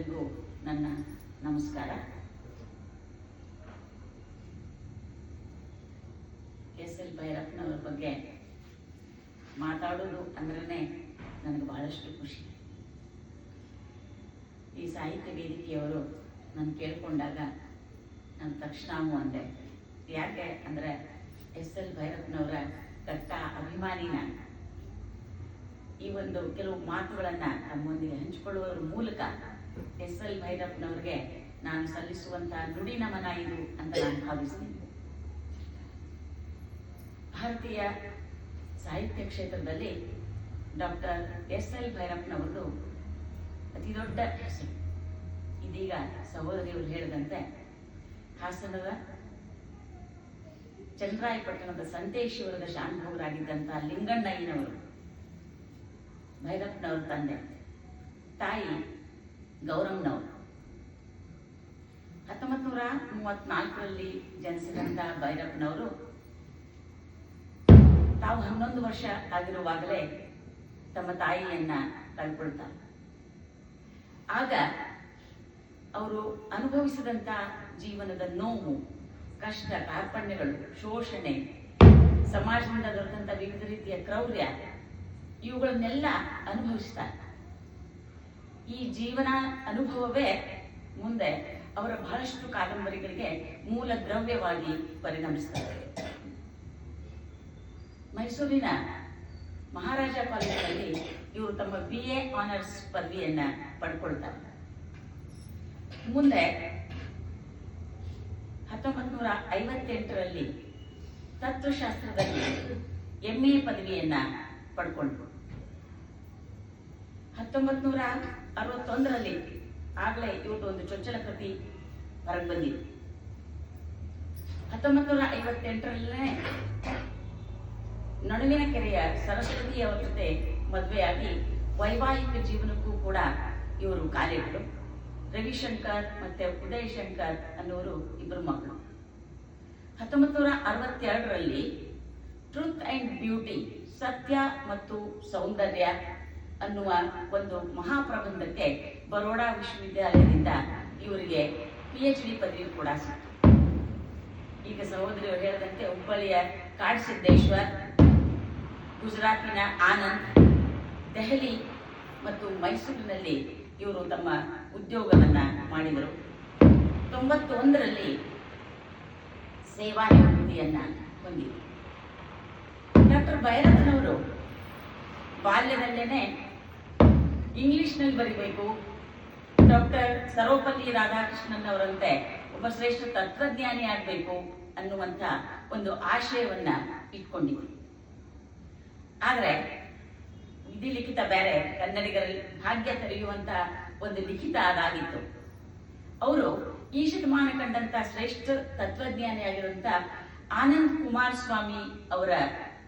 ಎಲ್ಲರಿಗೂ ನನ್ನ ನಮಸ್ಕಾರ. ಎಸ್ ಎಲ್ ಭೈರಪ್ಪನವ್ರ ಬಗ್ಗೆ ಮಾತಾಡೋದು ಅಂದ್ರೆ ನನಗೆ ಬಹಳಷ್ಟು ಖುಷಿ. ಈ ಸಾಹಿತ್ಯ ವೇದಿಕೆಯವರು ನಾನು ಕೇಳಿಕೊಂಡಾಗ ನಾನು ತಕ್ಷಣ ಅಂದೆ, ಯಾಕೆ ಅಂದರೆ ಎಸ್ ಎಲ್ ಭೈರಪ್ಪನವರ ಕಟ್ಟ ಅಭಿಮಾನಿ ನಾನು ಈ ಒಂದು ಕೆಲವು ಮಾತುಗಳನ್ನು ತಮ್ಮೊಂದಿಗೆ ಹಂಚಿಕೊಳ್ಳುವುದರ ಮೂಲಕ ಎಸ್ ಎಲ್ ಭೈರಪ್ಪನವ್ರಿಗೆ ನಾನು ಸಲ್ಲಿಸುವಂತಹ ನುಡಿ ನಮನ ಇದು ಅಂತ ನಾನು ಭಾವಿಸ್ತೀನಿ. ಭಾರತೀಯ ಸಾಹಿತ್ಯ ಕ್ಷೇತ್ರದಲ್ಲಿ ಡಾಕ್ಟರ್ ಎಸ್ ಎಲ್ ಭೈರಪ್ಪನವರು ಅತಿ ದೊಡ್ಡ ಇದೀಗ ಸಹೋದರಿಯವರು ಹೇಳಿದಂತೆ ಹಾಸನದ ಚಂದ್ರಾಯಪಟ್ಟಣದ ಸಂತೇಶ್ವರದ ಶಾಂಭವರಾಗಿದ್ದಂತಹ ಲಿಂಗಣ್ಣಯ್ಯನವರು ಭೈರಪ್ಪನವ್ರ ತಂದೆ. ತಾಯಿ ಗೌರಮ್ನವರು ಹತ್ತೊಂಬತ್ತು ನೂರ ಮೂವತ್ನಾಲ್ಕರಲ್ಲಿ ಜನಿಸಿದಂಥ ಭೈರಪ್ಪನವರು. ತಾವು ಹನ್ನೊಂದು ವರ್ಷ ಆಗಿರುವಾಗಲೇ ತಮ್ಮ ತಾಯಿಯನ್ನ ಕಳ್ಕೊಳ್ತಾರೆ. ಆಗ ಅವರು ಅನುಭವಿಸಿದಂಥ ಜೀವನದ ನೋವು, ಕಷ್ಟ ಕಾರ್ಪಣ್ಯಗಳು ಶೋಷಣೆ, ಸಮಾಜದಿಂದ ದೊರೆತಂಥ ವಿವಿಧ ರೀತಿಯ ಕ್ರೌರ್ಯ, ಇವುಗಳನ್ನೆಲ್ಲ ಅನುಭವಿಸ್ತಾರೆ. ಈ ಜೀವನ ಅನುಭವವೇ ಮುಂದೆ ಅವರ ಬಹಳಷ್ಟು ಕಾದಂಬರಿಗಳಿಗೆ ಮೂಲ ದ್ರವ್ಯವಾಗಿ ಪರಿಣಮಿಸ್ತಾರೆ. ಮೈಸೂರಿನ ಮಹಾರಾಜ ಕಾಲೇಜಿನಲ್ಲಿ ಇವರು ತಮ್ಮ ಬಿ ಎ ಆನರ್ಸ್ ಪದವಿಯನ್ನ ಪಡ್ಕೊಳ್ತಾರೆ. ಮುಂದೆ ಹತ್ತೊಂಬತ್ತು ನೂರ ಐವತ್ತೆಂಟರಲ್ಲಿ ತತ್ವಶಾಸ್ತ್ರದಲ್ಲಿ ಎಂ ಎ ಪದವಿಯನ್ನ ಪಡ್ಕೊಂಡ್ರು. ಹತ್ತೊಂಬತ್ತು ನೂರ ಅರವತ್ತೊಂದರಲ್ಲಿ ಆಗಲೇ ಇವತ್ತು ಒಂದು ಚೊಚ್ಚಲ ಕೃತಿ ಹೊರಗೆ ಬಂದಿದೆ. ಹತ್ತೊಂಬತ್ತು ನೂರ ಐವತ್ತೆಂಟರಲ್ಲೇ ನಡುವಿನ ಕೆರೆಯ ಸರಸ್ವತಿಯವರ ಜೊತೆ ಮದುವೆಯಾಗಿ ವೈವಾಹಿಕ ಜೀವನಕ್ಕೂ ಕೂಡ ಇವರು ಕಾಲಿಟ್ಟರು ರವಿಶಂಕರ್ ಮತ್ತೆ ಉದಯ್ ಶಂಕರ್ ಅನ್ನೋರು ಇಬ್ಬರು ಮಕ್ಕಳು. ಹತ್ತೊಂಬತ್ತು ನೂರ ಅರವತ್ತೆರಡರಲ್ಲಿ ಟ್ರೂತ್ ಅಂಡ್ ಬ್ಯೂಟಿ, ಸತ್ಯ ಮತ್ತು ಸೌಂದರ್ಯ ಅನ್ನುವ ಒಂದು ಮಹಾಪ್ರಬಂಧಕ್ಕೆ ಬರೋಡಾ ವಿಶ್ವವಿದ್ಯಾಲಯದಿಂದ ಇವರಿಗೆ ಪಿ ಎಚ್ ಡಿ ಪದವಿ ಕೂಡ ಸಿಕ್ತು. ಈಗ ಸಹೋದರಿಯವರು ಹೇಳಿದಂತೆ ಹುಬ್ಬಳ್ಳಿಯ ಕಾಡ್ಸಿದ್ದೇಶ್ವರ್, ಗುಜರಾತಿನ ಆನಂದ್, ದೆಹಲಿ ಮತ್ತು ಮೈಸೂರಿನಲ್ಲಿ ಇವರು ತಮ್ಮ ಉದ್ಯೋಗವನ್ನು ಮಾಡಿದರು. ತೊಂಬತ್ತೊಂದರಲ್ಲಿ ಸೇವಾ ನಿವೃತ್ತಿಯನ್ನ ಹೊಂದಿದರು. ಡಾಕ್ಟರ್ ಭೈರಪ್ಪನವರು ಬಾಲ್ಯದಲ್ಲೇನೆ ಇಂಗ್ಲಿಷ್ನಲ್ಲಿ ಬರಿಬೇಕು. ಡಾಕ್ಟರ್ ಸರ್ವಪಲ್ಲಿ ರಾಧಾಕೃಷ್ಣನ್ ಅವರಂತೆ ಒಬ್ಬ ಶ್ರೇಷ್ಠ ತತ್ವಜ್ಞಾನಿ ಆಗಬೇಕು ಅನ್ನುವಂಥ ಒಂದು ಆಶಯವನ್ನ ಇಟ್ಕೊಂಡಿದ್ರು ಆದರೆ ವಿಧಿ ಲಿಖಿತ ಬೇರೆ ಕನ್ನಡಿಗರಲ್ಲಿ ಭಾಗ್ಯ ತೆರೆಯುವಂತ ಒಂದು ಲಿಖಿತ ಅದಾಗಿತ್ತು. ಅವರು ಈ ಶತಮಾನ ಕಂಡಂತ ಶ್ರೇಷ್ಠ ತತ್ವಜ್ಞಾನಿ ಆಗಿರುವಂತ ಆನಂದ್ ಕುಮಾರ್ ಸ್ವಾಮಿ ಅವರ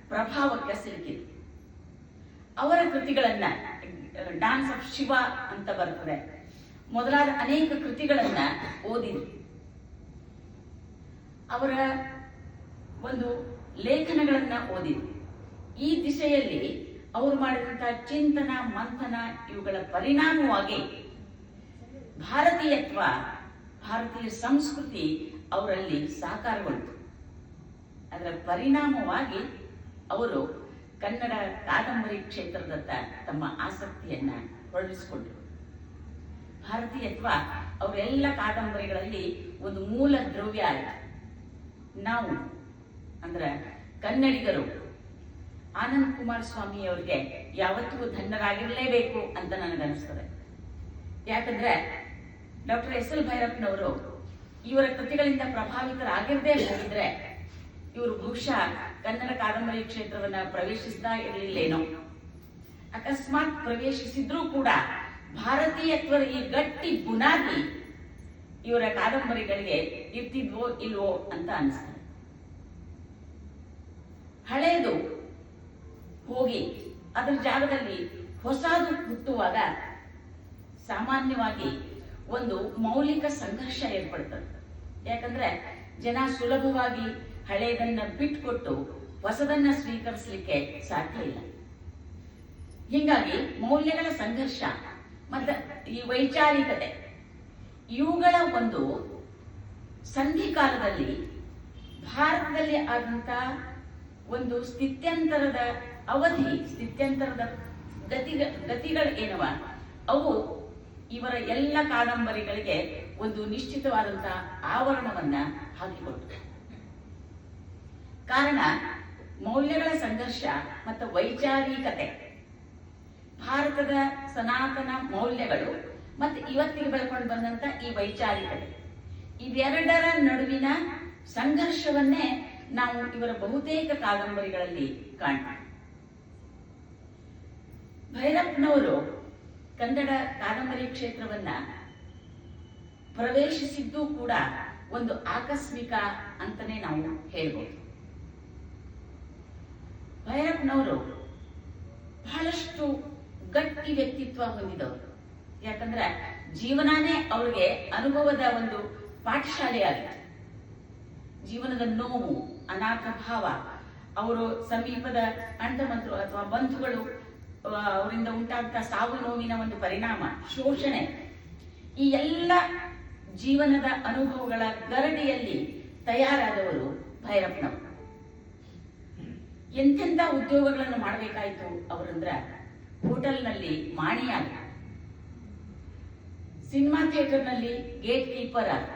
ಪ್ರಭಾವಕ್ಕೆ ಸಿಲುಕಿದ್ರು. ಅವರ ಕೃತಿಗಳನ್ನ ಡಾನ್ಸ್ ಆಫ್ ಶಿವ ಅಂತ ಬರ್ತದೆ. ಮೊದಲಾದ ಅನೇಕ ಕೃತಿಗಳನ್ನ ಓದಿದ್ರು ಅವರ ಒಂದು ಲೇಖನಗಳನ್ನ ಓದಿದ್ರು ಈ ದಿಶೆಯಲ್ಲಿ ಅವರು ಮಾಡಿದಂತಹ ಚಿಂತನ, ಮಂಥನ ಇವುಗಳ ಪರಿಣಾಮವಾಗಿ ಭಾರತೀಯತ್ವ, ಭಾರತೀಯ ಸಂಸ್ಕೃತಿ ಅವರಲ್ಲಿ ಸಾಕಾರಗೊಂಡು ಅದರ ಪರಿಣಾಮವಾಗಿ ಅವರು ಕನ್ನಡ ಕಾದಂಬರಿ ಕ್ಷೇತ್ರದತ್ತ ತಮ್ಮ ಆಸಕ್ತಿಯನ್ನ ಹೊರಡಿಸಿಕೊಂಡರು ಭಾರತೀಯತ್ವ ಅವರೆಲ್ಲ ಕಾದಂಬರಿಗಳಲ್ಲಿ ಒಂದು ಮೂಲ ದ್ರವ್ಯ ಆಯಿತು. ನಾವು, ಅಂದ್ರೆ ಕನ್ನಡಿಗರು, ಆನಂದ್ ಕುಮಾರ್ ಸ್ವಾಮಿ ಅವರಿಗೆ ಯಾವತ್ತಿಗೂ ಧನ್ಯರಾಗಿರಲೇಬೇಕು ಅಂತ ನನಗನ್ನಿಸ್ತದೆ. ಯಾಕಂದ್ರೆ ಡಾಕ್ಟರ್ ಎಸ್ ಎಲ್ ಭೈರಪ್ಪನವರು ಇವರ ಕೃತಿಗಳಿಂದ ಪ್ರಭಾವಿತರಾಗಿರದೇ ಹೋಗಿದ್ರೆ ಇವರು ಬಹುಶಃ ಕನ್ನಡ ಕಾದಂಬರಿ ಕ್ಷೇತ್ರವನ್ನ ಪ್ರವೇಶಿಸ್ತಾ ಇರಲಿಲ್ಲೇನೋ? ಅಕಸ್ಮಾತ್ ಪ್ರವೇಶಿಸಿದ್ರೂ ಕೂಡ ಭಾರತೀಯತ್ವದ ಈ ಗಟ್ಟಿ ಬುನಾದಿ ಇವರ ಕಾದಂಬರಿಗಳಿಗೆ ಇರ್ತಿದ್ವೋ ಇಲ್ವೋ ಅಂತ ಅನಿಸ್ತದೆ. ಹಳೆಯದು ಹೋಗಿ ಅದರ ಜಾಗದಲ್ಲಿ ಹೊಸದು ಹುಟ್ಟುವಾಗ ಸಾಮಾನ್ಯವಾಗಿ ಒಂದು ಮೌಲಿಕ ಸಂಘರ್ಷ ಏರ್ಪಡ್ತದೆ. ಯಾಕಂದ್ರೆ ಜನ ಸುಲಭವಾಗಿ ಹಳೆಯದನ್ನ ಬಿಟ್ಕೊಟ್ಟು ಹೊಸದನ್ನ ಸ್ವೀಕರಿಸಲಿಕ್ಕೆ ಸಾಧ್ಯ ಇಲ್ಲ. ಹೀಗಾಗಿ ಮೌಲ್ಯಗಳ ಸಂಘರ್ಷ ಮತ್ತೆ ಈ ವೈಚಾರಿಕತೆ, ಇವುಗಳ ಒಂದು ಸಂಧಿಕಾಲದಲ್ಲಿ ಭಾರತದಲ್ಲಿ ಆದಂತ ಒಂದು ಸ್ಥಿತ್ಯಂತರದ ಅವಧಿ, ಸ್ಥಿತ್ಯಂತರದ ಗತಿ, ಗತಿಗಳು ಏನವ? ಅವು ಇವರ ಎಲ್ಲ ಕಾದಂಬರಿಗಳಿಗೆ ಒಂದು ನಿಶ್ಚಿತವಾದಂತಹ ಆವರಣವನ್ನ ಹಾಕಿಕೊಟ್ಟು ಕಾರಣ ಮೌಲ್ಯಗಳ ಸಂಘರ್ಷ ಮತ್ತು ವೈಚಾರಿಕತೆ. ಭಾರತದ ಸನಾತನ ಮೌಲ್ಯಗಳು ಮತ್ತು ಇವತ್ತಿಗೆ ಬೆಳ್ಕೊಂಡು ಬಂದಂತ ಈ ವೈಚಾರಿಕತೆ. ಇವೆರಡರ ನಡುವಿನ ಸಂಘರ್ಷವನ್ನೇ ನಾವು ಇವರ ಬಹುತೇಕ ಕಾದಂಬರಿಗಳಲ್ಲಿ ಕಾಣ್ತೀವಿ. ಭೈರಪ್ಪನವರು ಕನ್ನಡ ಕಾದಂಬರಿ ಕ್ಷೇತ್ರವನ್ನ ಪ್ರವೇಶಿಸಿದ್ದು ಕೂಡ ಒಂದು ಆಕಸ್ಮಿಕ ಅಂತಾನೆ ನಾವು ಹೇಳ್ಬೋದು. ಭೈರಪ್ಪನವರು ಬಹಳಷ್ಟು ಗಟ್ಟಿ ವ್ಯಕ್ತಿತ್ವ ಹೊಂದಿದವರು. ಯಾಕಂದ್ರೆ ಜೀವನಾನೇ ಅವ್ರಿಗೆ ಅನುಭವದ ಒಂದು ಪಾಠಶಾಲೆ ಆಗಿದೆ ಜೀವನದ ನೋವು, ಅನಾಥ ಭಾವ, ಅವರು ಸಮೀಪದ ಅಂಟಮಂತರು ಅಥವಾ ಬಂಧುಗಳು ಅವರಿಂದ ಉಂಟಾಗುತ್ತ ಸಾವು ನೋವಿನ ಒಂದು ಪರಿಣಾಮ, ಶೋಷಣೆ. ಈ ಎಲ್ಲ ಜೀವನದ ಅನುಭವಗಳ ಗರಡಿಯಲ್ಲಿ ತಯಾರಾದವರು ಭೈರಪ್ಪನವರು. ಎಂತೆಂಥ ಉದ್ಯೋಗಗಳನ್ನು ಮಾಡಬೇಕಾಯ್ತು ಅವರಂದ್ರ ಹೋಟೆಲ್ನಲ್ಲಿ ಮಾಣಿಯಾಗ ಸಿನಿಮಾ ಥಿಯೇಟರ್ನಲ್ಲಿ ಗೇಟ್ ಕೀಪರ್ ಆದ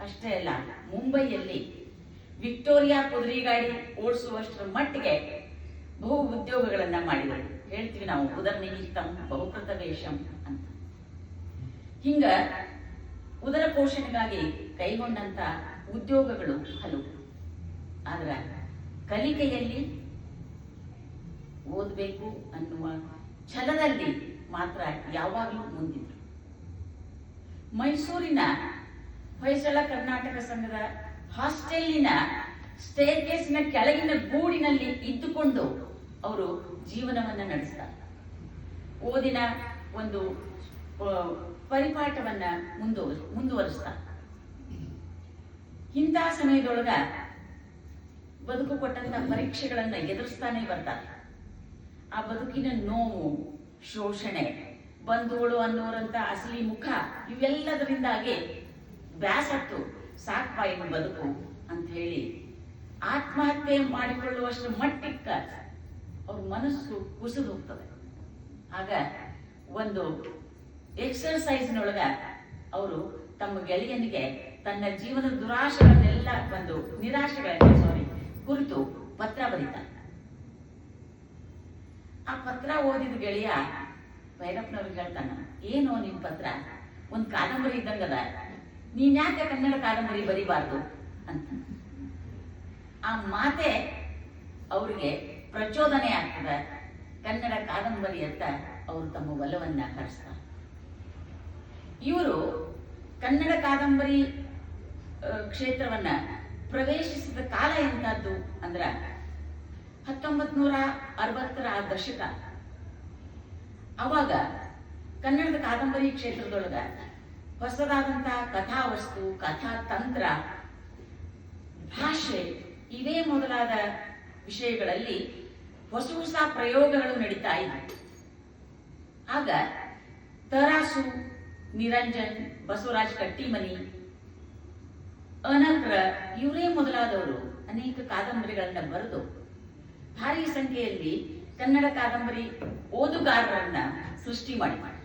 ಅಷ್ಟೇ ಅಲ್ಲ, ಮುಂಬೈಯಲ್ಲಿ ವಿಕ್ಟೋರಿಯಾ ಕುದುರೆ ಗಾಡಿ ಓಡಿಸುವಷ್ಟರ ಮಟ್ಟಿಗೆ ಬಹು ಉದ್ಯೋಗಗಳನ್ನ ಮಾಡಿದರು ಹೇಳ್ತೀವಿ ನಾವು ಉದರ ನಿಮಿತ್ತಂ ಬಹುಕೃತ ವೇಷಂ ಅಂತ. ಹಿಂಗ ಉದರ ಪೋಷಣೆಗಾಗಿ ಕೈಗೊಂಡಂತ ಉದ್ಯೋಗಗಳು ಹಲವು. ಆದ್ರ ಕಲಿಕೆಯಲ್ಲಿ ಓದಬೇಕು ಅನ್ನುವ ಛಲದಲ್ಲಿ ಮಾತ್ರ ಯಾವಾಗಲೂ ಮುಂದಿದ್ರು. ಮೈಸೂರಿನ ಹೊಯ್ಸಳ ಕರ್ನಾಟಕ ಸಂಘದ ಹಾಸ್ಟೆಲಿನ ಸ್ಟೇರ್ಕೇಸ್ನ ಕೆಳಗಿನ ಗೂಡಿನಲ್ಲಿ ಇದ್ದುಕೊಂಡು ಅವರು ಜೀವನವನ್ನ ನಡೆಸ್ತಾರೆ. ಓದಿನ ಒಂದು ಪರಿಪಾಠವನ್ನ ಮುಂದುವರ್ ಮುಂದುವರಿಸ್ತಾರೆ. ಇಂತಹ ಸಮಯದೊಳಗ ಬದುಕು ಕೊಟ್ಟಂತ ಪರೀಕ್ಷೆಗಳನ್ನ ಎದುರಿಸ್ತಾನೆ ಬರ್ತಾರೆ. ಆ ಬದುಕಿನ ನೋವು, ಶೋಷಣೆ, ಬಂಧುಗಳು ಅನ್ನೋರಂತ ಅಸಲಿ ಮುಖ ಇವೆಲ್ಲದರಿಂದಾಗಿ ಬ್ಯಾಸತ್ತು ಸಾಕ್ಪ ಇನ್ನು ಬದುಕು ಅಂತ ಹೇಳಿ ಆತ್ಮಹತ್ಯೆ ಮಾಡಿಕೊಳ್ಳುವಷ್ಟು ಮಟ್ಟಿಕ್ಕ ಅವ್ರ ಮನಸ್ಸು ಕುಸಿದು ಹೋಗ್ತದೆ. ಆಗ ಒಂದು ಎಕ್ಸರ್ಸೈಸ್ನೊಳಗ ಅವರು ತಮ್ಮ ಗೆಳೆಯನಿಗೆ ತನ್ನ ಜೀವನದ ದುರಾಶೆಗಳನ್ನೆಲ್ಲ ಬಂದು ನಿರಾಶೆಗಳನ್ನ ಸಾರಿ ಕುರಿತು ಪತ್ರ ಬರೀತಾನೆ ಆ ಪತ್ರ ಓದಿದ ಗೆಳೆಯ ಭೈರಪ್ಪನವ್ರಿಗೆ ಹೇಳ್ತಾನ, ಏನು ನಿನ್ ಪತ್ರ? ಒಂದ್ ಕಾದಂಬರಿ ಇದ್ದಂಗದ ನೀನ್ ಯಾಕೆ ಕನ್ನಡ ಕಾದಂಬರಿ ಬರಿಬಾರ್ದು? ಅಂತ. ಆ ಮಾತೆ ಅವ್ರಿಗೆ ಪ್ರಚೋದನೆ ಆಗ್ತದ. ಕನ್ನಡ ಕಾದಂಬರಿ ಅಂತ ಅವರು ತಮ್ಮ ಒಲವನ್ನ ಹರಿಸ್ತಾರೆ ಇವರು ಕನ್ನಡ ಕಾದಂಬರಿ ಕ್ಷೇತ್ರವನ್ನ ಪ್ರವೇಶಿಸಿದ ಕಾಲ ಎಂತದ್ದು ಅಂದ್ರ ಹತ್ತೊಂಬತ್ ನೂರ ಅರವತ್ತರ ದಶಕ. ಅವಾಗ ಕನ್ನಡದ ಕಾದಂಬರಿ ಕ್ಷೇತ್ರದೊಳಗ ಹೊಸದಾದಂತಹ ಕಥಾವಸ್ತು ಕಥಾ ತಂತ್ರ ಭಾಷೆ ಇವೇ ಮೊದಲಾದ ವಿಷಯಗಳಲ್ಲಿ ಹೊಸ ಹೊಸ ಪ್ರಯೋಗಗಳು ನಡೀತಾ ಇದ್ವು. ಆಗ ತರಾಸು, ನಿರಂಜನ್, ಬಸವರಾಜ್ ಕಟ್ಟಿಮನಿ ಅನಗ್ರ ಇವರೇ ಮೊದಲಾದವರು ಅನೇಕ ಕಾದಂಬರಿಗಳನ್ನ ಬರೆದು ಭಾರಿ ಸಂಖ್ಯೆಯಲ್ಲಿ ಕನ್ನಡ ಕಾದಂಬರಿ ಓದುಗಾರರನ್ನ ಸೃಷ್ಟಿ ಮಾಡಿ ಮಾಡಿ.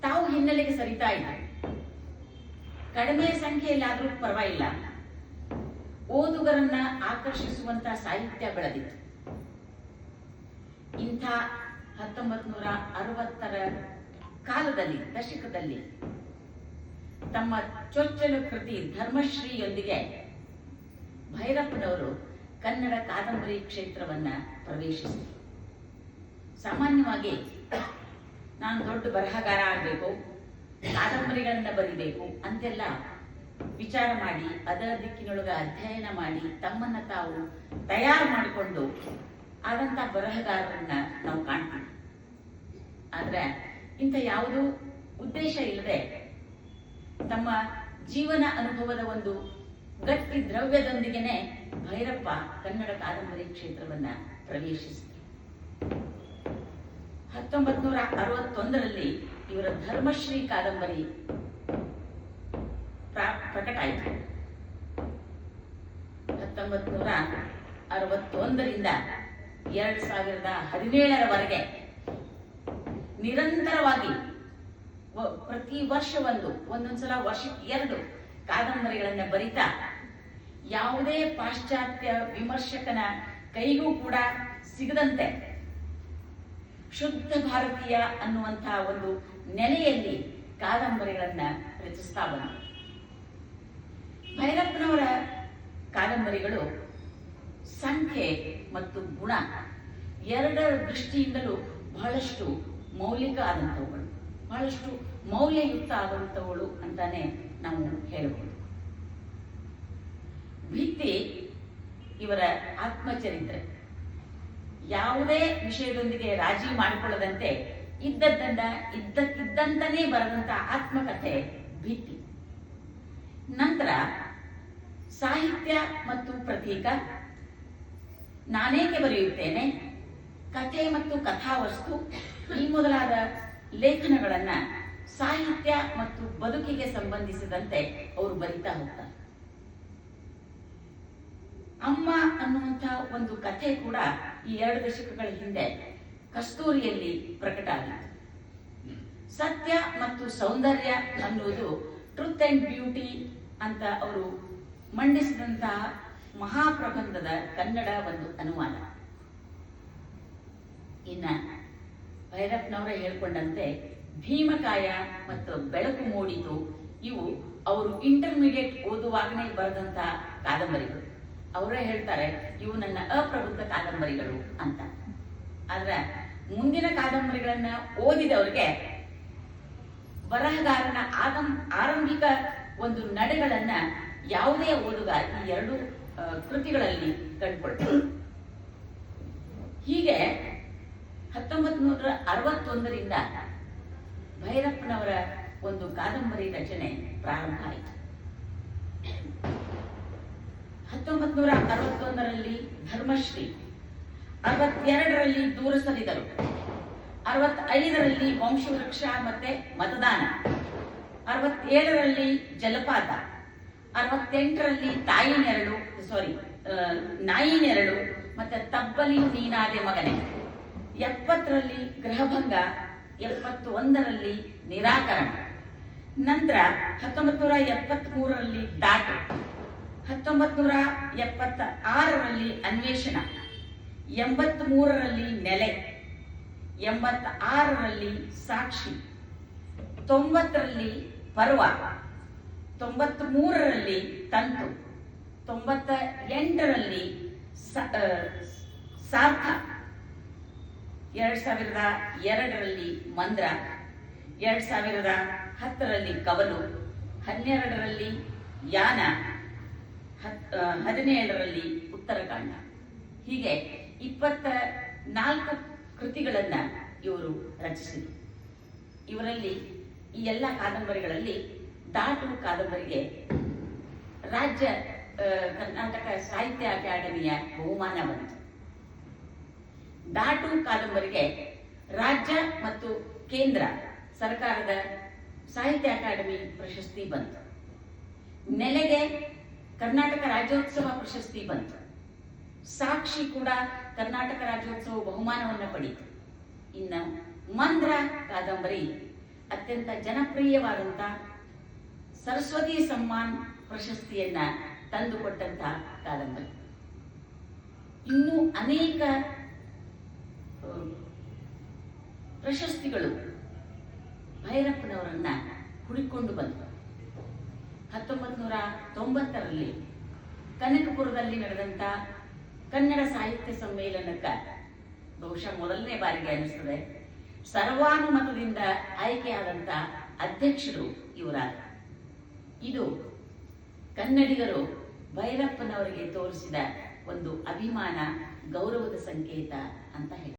ತಾವು ಹಿನ್ನೆಲೆಗೆ ಸರಿತಾ ಇದ್ದಾರೆ ಕಡಿಮೆ ಸಂಖ್ಯೆಯಲ್ಲಿ ಆದ್ರೂ ಪರವಾಗಿಲ್ಲ. ಓದುಗರನ್ನ ಆಕರ್ಷಿಸುವಂತ ಸಾಹಿತ್ಯ ಬೆಳೆದಿತ್ತು ಇಂಥ ಹತ್ತೊಂಬತ್ ನೂರ ಅರವತ್ತರ ಕಾಲದಲ್ಲಿ, ದಶಕದಲ್ಲಿ ತಮ್ಮ ಚೊಚ್ಚಲು ಕೃತಿ ಧರ್ಮಶ್ರೀಯೊಂದಿಗೆ ಭೈರಪ್ಪನವರು ಕನ್ನಡ ಕಾದಂಬರಿ ಕ್ಷೇತ್ರವನ್ನ ಪ್ರವೇಶಿಸಿದೆ ಸಾಮಾನ್ಯವಾಗಿ ನಾನು ದೊಡ್ಡ ಬರಹಗಾರ ಆಗಬೇಕು, ಕಾದಂಬರಿಗಳನ್ನು ಬರಿಬೇಕು ಅಂತೆಲ್ಲ ವಿಚಾರ ಮಾಡಿ, ಅದರ ದಿಕ್ಕಿನೊಳಗೆ ಅಧ್ಯಯನ ಮಾಡಿ, ತಮ್ಮನ್ನ ತಾವು ತಯಾರು ಮಾಡಿಕೊಂಡು ಆದಂಥ ಬರಹಗಾರರನ್ನ ನಾವು ಕಾಣ್ತೀವಿ. ಆದರೆ ಇಂಥ ಯಾವುದೂ ಉದ್ದೇಶ ಇಲ್ಲದೆ ತಮ್ಮ ಜೀವನ ಅನುಭವದ ಒಂದು ಗಟ್ಟಿ ದ್ರವ್ಯದೊಂದಿಗೆನೆ ಭೈರಪ್ಪ ಕನ್ನಡ ಕಾದಂಬರಿ ಕ್ಷೇತ್ರವನ್ನ ಪ್ರವೇಶಿಸಿದರು. ಹತ್ತೊಂಬತ್ ನೂರ ಅರವತ್ತೊಂದರಲ್ಲಿ ಇವರ ಧರ್ಮಶ್ರೀ ಕಾದಂಬರಿ ಪ್ರಕಟ ಆಯಿತು ಹತ್ತೊಂಬತ್ ನೂರ ಅರವತ್ತೊಂದರಿಂದ ಎರಡು ಸಾವಿರದ ಹದಿನೇಳರವರೆಗೆ ನಿರಂತರವಾಗಿ ಪ್ರತಿ ವರ್ಷ ಒಂದು, ಒಂದೊಂದ್ಸಲ ವರ್ಷಕ್ಕೆ ಎರಡು ಕಾದಂಬರಿಗಳನ್ನ ಬರಿತಾ ಯಾವುದೇ ಪಾಶ್ಚಾತ್ಯ ವಿಮರ್ಶಕನ ಕೈಗೂ ಕೂಡ ಸಿಗದಂತೆ ಶುದ್ಧ ಭಾರತೀಯ ಅನ್ನುವಂತಹ ಒಂದು ನೆಲೆಯಲ್ಲಿ ಕಾದಂಬರಿಗಳನ್ನ ರಚಿಸ್ತಾ ಬಂದ ಭೈರಪ್ಪನವರ ಕಾದಂಬರಿಗಳು ಸಂಖ್ಯೆ ಮತ್ತು ಗುಣ ಎರಡರ ದೃಷ್ಟಿಯಿಂದಲೂ ಬಹಳಷ್ಟು ಮೌಲಿಕ ಆದಂಥವುಗಳು. ಬಹಳಷ್ಟು ಮೌಲ್ಯಯುಕ್ತ ಆದಂಥವುಗಳು ಅಂತಾನೆ ನಾವು ಹೇಳಬಹುದು ಭಿತ್ತಿ ಇವರ ಆತ್ಮಚರಿತ್ರೆ. ಯಾವುದೇ ವಿಷಯದೊಂದಿಗೆ ರಾಜಿ ಮಾಡಿಕೊಳ್ಳದಂತೆ ಇದ್ದದ್ದನ್ನ ಇದ್ದಕ್ಕಿದ್ದಂತನೇ ಬರೆದಂತ ಆತ್ಮಕಥೆ ಭಿತ್ತಿ ನಂತರ ಸಾಹಿತ್ಯ ಮತ್ತು ಪ್ರತೀಕ ನಾನೇಕೆ ಬರೆಯುತ್ತೇನೆ? ಕಥೆ ಮತ್ತು ಕಥಾವಸ್ತು ಈ ಮೊದಲಾದ ಲೇಖನಗಳನ್ನ ಸಾಹಿತ್ಯ ಮತ್ತು ಬದುಕಿಗೆ ಸಂಬಂಧಿಸಿದಂತೆ ಅವರು ಬರಿತಾ ಹೋಗ್ತಾರೆ. ಅಮ್ಮ ಅನ್ನುವಂಥ ಒಂದು ಕಥೆ ಕೂಡ ಈ ಎರಡು ದಶಕಗಳ ಹಿಂದೆ ಕಸ್ತೂರಿಯಲ್ಲಿ ಪ್ರಕಟ ಆಗಿತ್ತು. ಸತ್ಯ ಮತ್ತು ಸೌಂದರ್ಯ ಅನ್ನುವುದು ಟ್ರುತ್ ಅಂಡ್ ಬ್ಯೂಟಿ ಅಂತ ಅವರು ಮಂಡಿಸಿದಂತಹ ಮಹಾಪ್ರಬಂಧದ ಕನ್ನಡ ಒಂದು ಅನುವಾದ. ಇನ್ನ ಭೈರಪ್ಪನವರ ಹೇಳ್ಕೊಂಡಂತೆ ಭೀಮಕಾಯ ಮತ್ತು ಬೆಳಕು ಮೂಡಿತು ಇವು ಅವರು ಇಂಟರ್ಮೀಡಿಯೇಟ್ ಓದುವಾಗನೇ ಬರೆದಂತಹ ಕಾದಂಬರಿಗಳು. ಅವರೇ ಹೇಳ್ತಾರೆ, ಇವು ನನ್ನ ಅಪ್ರಬುದ್ಧ ಕಾದಂಬರಿಗಳು ಅಂತ. ಆದ್ರೆ ಮುಂದಿನ ಕಾದಂಬರಿಗಳನ್ನ ಓದಿದವರಿಗೆ ಬರಹಗಾರನ ಆದಂ ಆರಂಭಿಕ ಒಂದು ನಡೆಗಳನ್ನ ಯಾವುದೇ ಓದುಗ ಈ ಎರಡು ಕೃತಿಗಳಲ್ಲಿ ಕಂಡುಕೊಳ್ತಾರೆ. ಹೀಗೆ ಹತ್ತೊಂಬತ್ ನೂರ ಅರವತ್ತೊಂದರಿಂದ ಭೈರಪ್ಪನವರ ಒಂದು ಕಾದಂಬರಿ ರಚನೆ ಪ್ರಾರಂಭ ಆಯಿತು. ಹತ್ತೊಂಬತ್ ನೂರ ಅರವತ್ತೊಂದರಲ್ಲಿ ಧರ್ಮಶ್ರೀ, ಅರವತ್ತೆರಡರಲ್ಲಿ ದೂರ ಸರಿದರು ಅರವತ್ತೈದರಲ್ಲಿ ವಂಶವೃಕ್ಷ ಮತ್ತೆ ಮತದಾನ, ಅರವತ್ತೇಳರಲ್ಲಿ ಜಲಪಾತ, ಅರವತ್ತೆಂಟರಲ್ಲಿ ತಾಯಿ ನೆರಳು ಸಾರಿ ನಾಯಿ ನೆರಳು ಮತ್ತೆ ತಬ್ಬಲಿ ನೀನಾದೆ ಮಗನೆ, ಎಪ್ಪತ್ತರಲ್ಲಿ ಗೃಹಭಂಗ ಎಪ್ಪತ್ತು ಒಂದರಲ್ಲಿ ನಿರಾಕರಣ, ನಂತರ ಹತ್ತೊಂಬತ್ತು ನೂರ ಎಪ್ಪತ್ತ್ ಮೂರರಲ್ಲಿ ದಾಟು ಹತ್ತೊಂಬತ್ತು ನೂರ ಎಪ್ಪತ್ತ ಆರರಲ್ಲಿ ಅನ್ವೇಷಣ. ಎಂಬತ್ತ್ ಮೂರರಲ್ಲಿ ನೆಲೆ. ಎಂಬತ್ತ ಆರರಲ್ಲಿ ಸಾಕ್ಷಿ. ತೊಂಬತ್ತರಲ್ಲಿ ಪರ್ವ. ತೊಂಬತ್ತ್ ಮೂರರಲ್ಲಿ ತಂತು ತೊಂಬತ್ತ ಎಂಟರಲ್ಲಿ ಸಾರ್ಥ. ಎರಡ್ ಸಾವಿರದ ಎರಡರಲ್ಲಿ ಮಂದ್ರ. ಎರಡ್ ಸಾವಿರದ ಹತ್ತರಲ್ಲಿ ಕವಲು. ಹನ್ನೆರಡರಲ್ಲಿ ಯಾನ. ಹದಿನೇಳರಲ್ಲಿ ಉತ್ತರಕಾಂಡ ಹೀಗೆ ಇಪ್ಪತ್ತ ನಾಲ್ಕು ಕೃತಿಗಳನ್ನ ಇವರು ರಚಿಸಿದರು. ಇವರಲ್ಲಿ ಈ ಎಲ್ಲ ಕಾದಂಬರಿಗಳಲ್ಲಿ ದಾಟು ಕಾದಂಬರಿಗೆ ರಾಜ್ಯ ಕರ್ನಾಟಕ ಸಾಹಿತ್ಯ ಅಕಾಡೆಮಿಯ ಬಹುಮಾನ ಬಂತು. ದಾಟು ಕಾದಂಬರಿಗೆ ರಾಜ್ಯ ಮತ್ತು ಕೇಂದ್ರ ಸರ್ಕಾರದ ಸಾಹಿತ್ಯ ಅಕಾಡೆಮಿ ಪ್ರಶಸ್ತಿ ಬಂತು. ನೆಲೆಗೆ ಕರ್ನಾಟಕ ರಾಜ್ಯೋತ್ಸವ ಪ್ರಶಸ್ತಿ ಬಂತು. ಸಾಕ್ಷಿ ಕೂಡ ಕರ್ನಾಟಕ ರಾಜ್ಯೋತ್ಸವ ಬಹುಮಾನವನ್ನು ಪಡೀತು. ಇನ್ನು ಮಂದ್ರ ಕಾದಂಬರಿ, ಅತ್ಯಂತ ಜನಪ್ರಿಯವಾದಂಥ ಸರಸ್ವತಿ ಸಮ್ಮಾನ್ ಪ್ರಶಸ್ತಿಯನ್ನ ತಂದುಕೊಟ್ಟಂತ ಕಾದಂಬರಿ. ಇನ್ನೂ ಅನೇಕ ಪ್ರಶಸ್ತಿಗಳು ಭೈರಪ್ಪನವರನ್ನ ಹುಡುಕೊಂಡು ಬಂತು. ಹತ್ತೊಂಬತ್ತು ನೂರ ತೊಂಬತ್ತರಲ್ಲಿ ಕನಕಪುರದಲ್ಲಿ ನಡೆದಂತ ಕನ್ನಡ ಸಾಹಿತ್ಯ ಸಮ್ಮೇಳನಕ್ಕ ಬಹುಶಃ ಮೊದಲನೇ ಬಾರಿಗೆ ಅನಿಸ್ತದೆ. ಸರ್ವಾನುಮತದಿಂದ ಆಯ್ಕೆಯಾದಂತ ಅಧ್ಯಕ್ಷರು ಇವರಾದ ಇದು ಕನ್ನಡಿಗರು ಭೈರಪ್ಪನವರಿಗೆ ತೋರಿಸಿದ ಒಂದು ಅಭಿಮಾನ, ಗೌರವದ ಸಂಕೇತ ಅಂತ ಹೇಳಿ